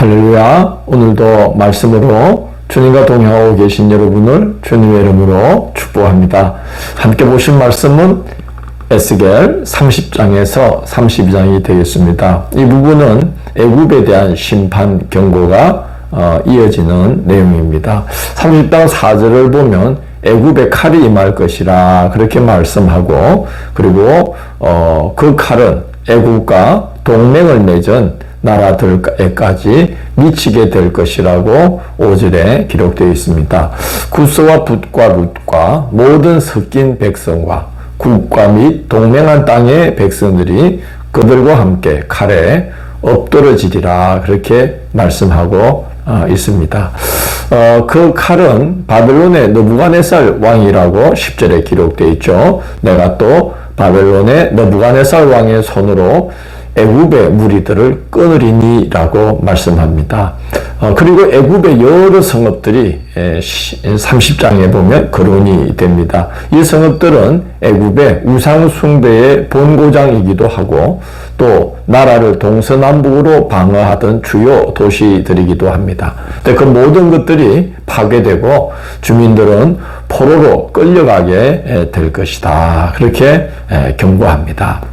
할렐루야. 오늘도 말씀으로 주님과 동행하고 계신 여러분을 주님의 이름으로 축복합니다. 함께 보신 말씀은 에스겔 30장에서 32장이 되겠습니다. 이 부분은 애굽에 대한 심판 경고가 어, 이어지는 내용입니다. 30장 4절을 보면 애굽의 칼이 임할 것이라 그렇게 말씀하고 그리고 어, 그 칼은 애굽과 동맹을 맺은 나라들에까지 미치게 될 것이라고 5절에 기록되어 있습니다. 구스와 붓과 룻과 모든 섞인 백성과 국가 및 동맹한 땅의 백성들이 그들과 함께 칼에 엎드러지리라 그렇게 말씀하고 어, 있습니다. 어, 그 칼은 바벨론의 느부갓네살 왕이라고 10절에 기록되어 있죠. 내가 또 바벨론의 느부갓네살 왕의 손으로 애굽의 무리들을 끊으리니라고 말씀합니다. 어, 그리고 애굽의 여러 성읍들이 30장에 보면 거론이 됩니다. 이 성읍들은 애굽의 우상 숭배의 본고장이기도 하고 또 나라를 동서남북으로 방어하던 주요 도시들이기도 합니다. 그 모든 것들이 파괴되고 주민들은 포로로 끌려가게 될 것이다. 그렇게 경고합니다.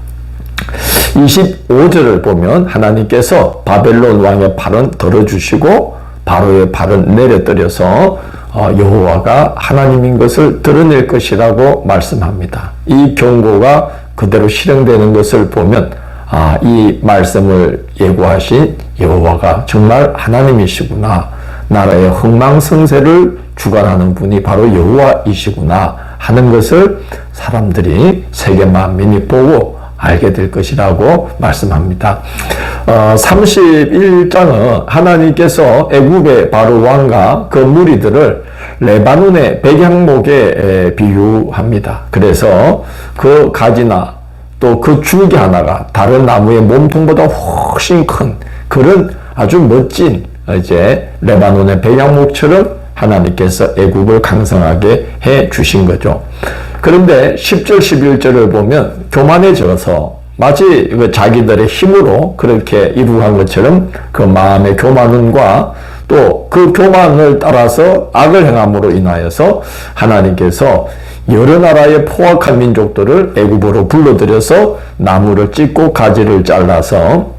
25절을 보면 하나님께서 바벨론 왕의 발은 들어주시고 바로의 발은 내려뜨려서 어, 여호와가 하나님인 것을 드러낼 것이라고 말씀합니다. 이 경고가 그대로 실행되는 것을 보면 아, 이 말씀을 예고하신 여호와가 정말 하나님이시구나. 나라의 흥망성쇠를 주관하는 분이 바로 여호와이시구나 하는 것을 사람들이 세계 만민이 보고 알게 될 것이라고 말씀합니다. 어, 31장은 하나님께서 애굽의 바로 왕과 그 무리들을 레바논의 백향목에 비유합니다. 그래서 그 가지나 또 그 줄기 하나가 다른 나무의 몸통보다 훨씬 큰 그런 아주 멋진 이제 레바논의 백향목처럼 하나님께서 애굽을 강성하게 해 주신 거죠. 그런데 10절, 11절을 보면 교만해져서 마치 그 자기들의 힘으로 그렇게 이루한 것처럼 그 마음의 교만과 또 그 교만을 따라서 악을 행함으로 인하여서 하나님께서 여러 나라의 포악한 민족들을 애굽으로 불러들여서 나무를 찢고 가지를 잘라서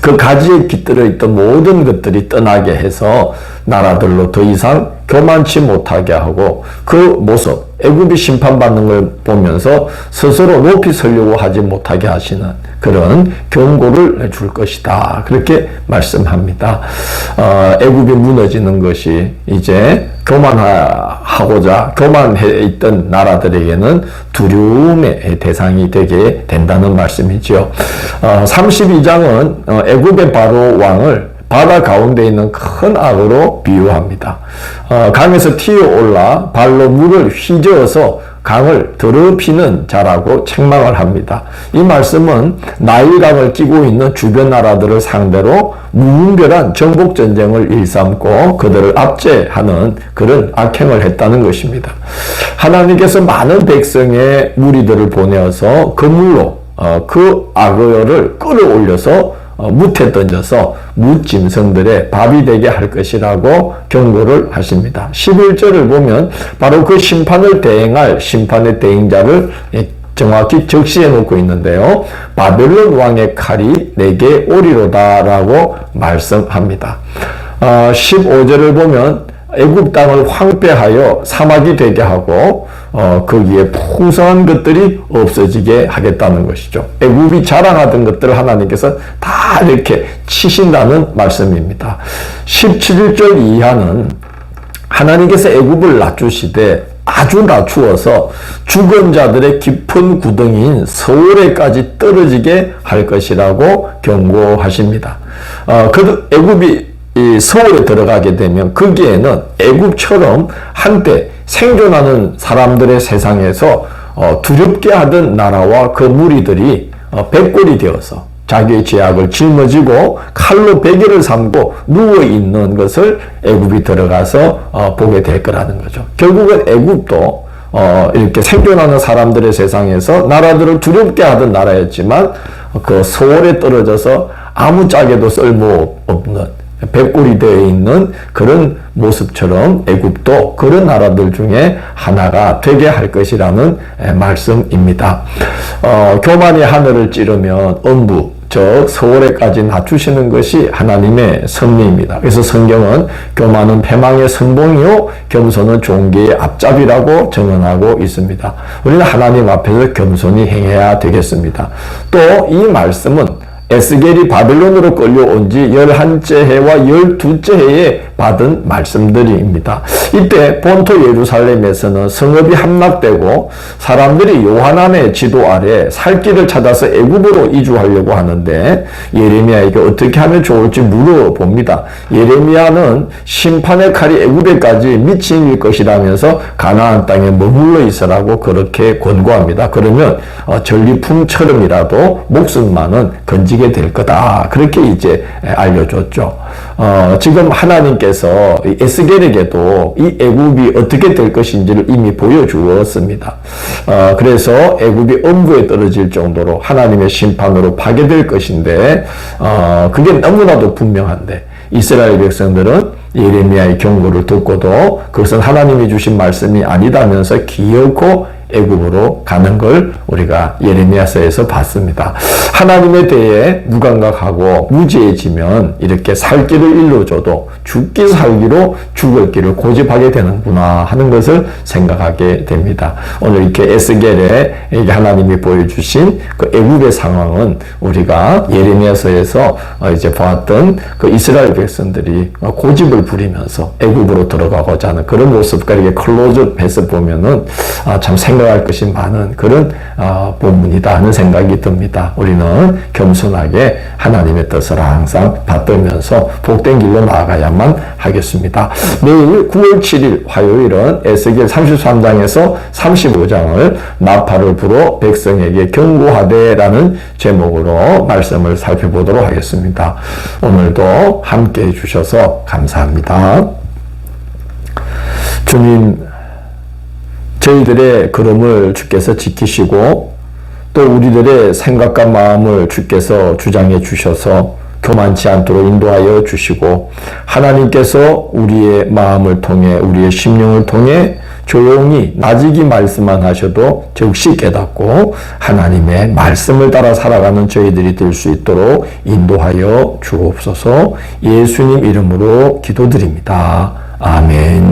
그 가지에 깃들어 있던 모든 것들이 떠나게 해서 나라들로 더 이상 교만치 못하게 하고 그 모습 애굽이 심판받는 걸 보면서 스스로 높이 서려고 하지 못하게 하시는 그런 경고를 줄 것이다. 그렇게 말씀합니다. 어, 애굽이 무너지는 것이 이제 교만하고자 교만해 있던 나라들에게는 두려움의 대상이 되게 된다는 말씀이지요. 어, 32장은 어, 애굽의 바로 왕을 바다 가운데 있는 큰 악으로 비유합니다. 어, 강에서 튀어 올라 발로 물을 휘저어서 강을 더럽히는 자라고 책망을 합니다. 이 말씀은 나일강을 끼고 있는 주변 나라들을 상대로 무분별한 정복 전쟁을 일삼고 그들을 압제하는 그런 악행을 했다는 것입니다. 하나님께서 많은 백성의 무리들을 보내어서 그 물로 어, 그 악어를 끌어올려서 어, 무태 던져서 무짐승들의 밥이 되게 할 것이라고 경고를 하십니다. 11절을 보면 바로 그 심판을 대행할 심판의 대행자를 예, 정확히 적시해 놓고 있는데요. 바벨론 왕의 칼이 내게 오리로다라고 말씀합니다. 어, 15절을 보면 애굽 땅을 황폐하여 사막이 되게 하고 어, 거기에 풍성한 것들이 없어지게 하겠다는 것이죠. 애굽이 자랑하던 것들을 하나님께서 다 이렇게 치신다는 말씀입니다. 17절 이하는 하나님께서 애굽을 낮추시되 아주 낮추어서 죽은 자들의 깊은 구덩이인 서울에까지 떨어지게 할 것이라고 경고하십니다. 어, 그 애굽이 이 서울에 들어가게 되면 거기에는 애굽처럼 한때 생존하는 사람들의 세상에서 어, 두렵게 하던 나라와 그 무리들이 어, 백골이 되어서 자기의 죄악을 짊어지고 칼로 베개를 삼고 누워 있는 것을 애굽이 들어가서 어, 보게 될 거라는 거죠. 결국은 애굽도 어, 이렇게 생존하는 사람들의 세상에서 나라들을 두렵게 하던 나라였지만 그 서울에 떨어져서 아무 짝에도 쓸모 없는 백골이 되어 있는 그런 모습처럼 애굽도 그런 나라들 중에 하나가 되게 할 것이라는 에, 말씀입니다. 어, 교만이 하늘을 찌르면 엄부 저 서울에까지 낮추시는 것이 하나님의 섭리입니다. 그래서 성경은 교만은 패망의 선봉이요 겸손은 종기의 앞잡이라고 정언하고 있습니다. 우리는 하나님 앞에서 겸손히 행해야 되겠습니다. 또 이 말씀은 에스겔이 바벨론으로 끌려온 지 열한째 해와 열두째 해에 받은 말씀들입니다. 이때 본토 예루살렘에서는 성읍이 함락되고 사람들이 요하난의 지도 아래 살 길을 찾아서 애굽으로 이주하려고 하는데 예레미야에게 어떻게 하면 좋을지 물어봅니다. 예레미야는 심판의 칼이 애굽에까지 미칠 것이라면서 가나안 땅에 머물러 있으라고 그렇게 권고합니다. 그러면 어, 전리품처럼이라도 목숨만은 건지게 될 거다. 그렇게 이제 알려줬죠. 어, 지금 하나님께서 이 에스겔에게도 이 애굽이 어떻게 될 것인지를 이미 보여주었습니다. 어, 그래서 애굽이 엄부에 떨어질 정도로 하나님의 심판으로 파괴될 것인데 어, 그게 너무나도 분명한데 이스라엘 백성들은 예레미야의 경고를 듣고도 그것은 하나님이 주신 말씀이 아니다면서 기어코 애굽으로 가는 걸 우리가 예레미야서에서 봤습니다. 하나님에 대해 무감각하고 무지해지면 이렇게 살 길을 일러줘도 죽기 살기로 죽을 길을 고집하게 되는구나 하는 것을 생각하게 됩니다. 오늘 이렇게 에스겔에 하나님이 보여주신 그 애굽의 상황은 우리가 예레미야서에서 이제 보았던 그 이스라엘 백성들이 고집을 부리면서 애굽으로 들어가고자 하는 그런 모습과 이렇게 클로즈해서 보면은 아, 참 생각할 것이 많은 그런 어, 본문이다 하는 생각이 듭니다. 우리는 겸손하게 하나님의 뜻을 항상 받들면서 복된 길로 나아가야만 하겠습니다. 내일 9월 7일 화요일은 에스겔 33장에서 35장을 나팔을 불어 백성에게 경고하되라는 제목으로 말씀을 살펴보도록 하겠습니다. 오늘도 함께 해주셔서 감사합니다. 주님, 저희들의 걸음을 주께서 지키시고 또 우리들의 생각과 마음을 주께서 주장해 주셔서 교만치 않도록 인도하여 주시고 하나님께서 우리의 마음을 통해 우리의 심령을 통해 조용히 나지기 말씀만 하셔도 즉시 깨닫고 하나님의 말씀을 따라 살아가는 저희들이 될 수 있도록 인도하여 주옵소서 예수님 이름으로 기도드립니다. 아멘.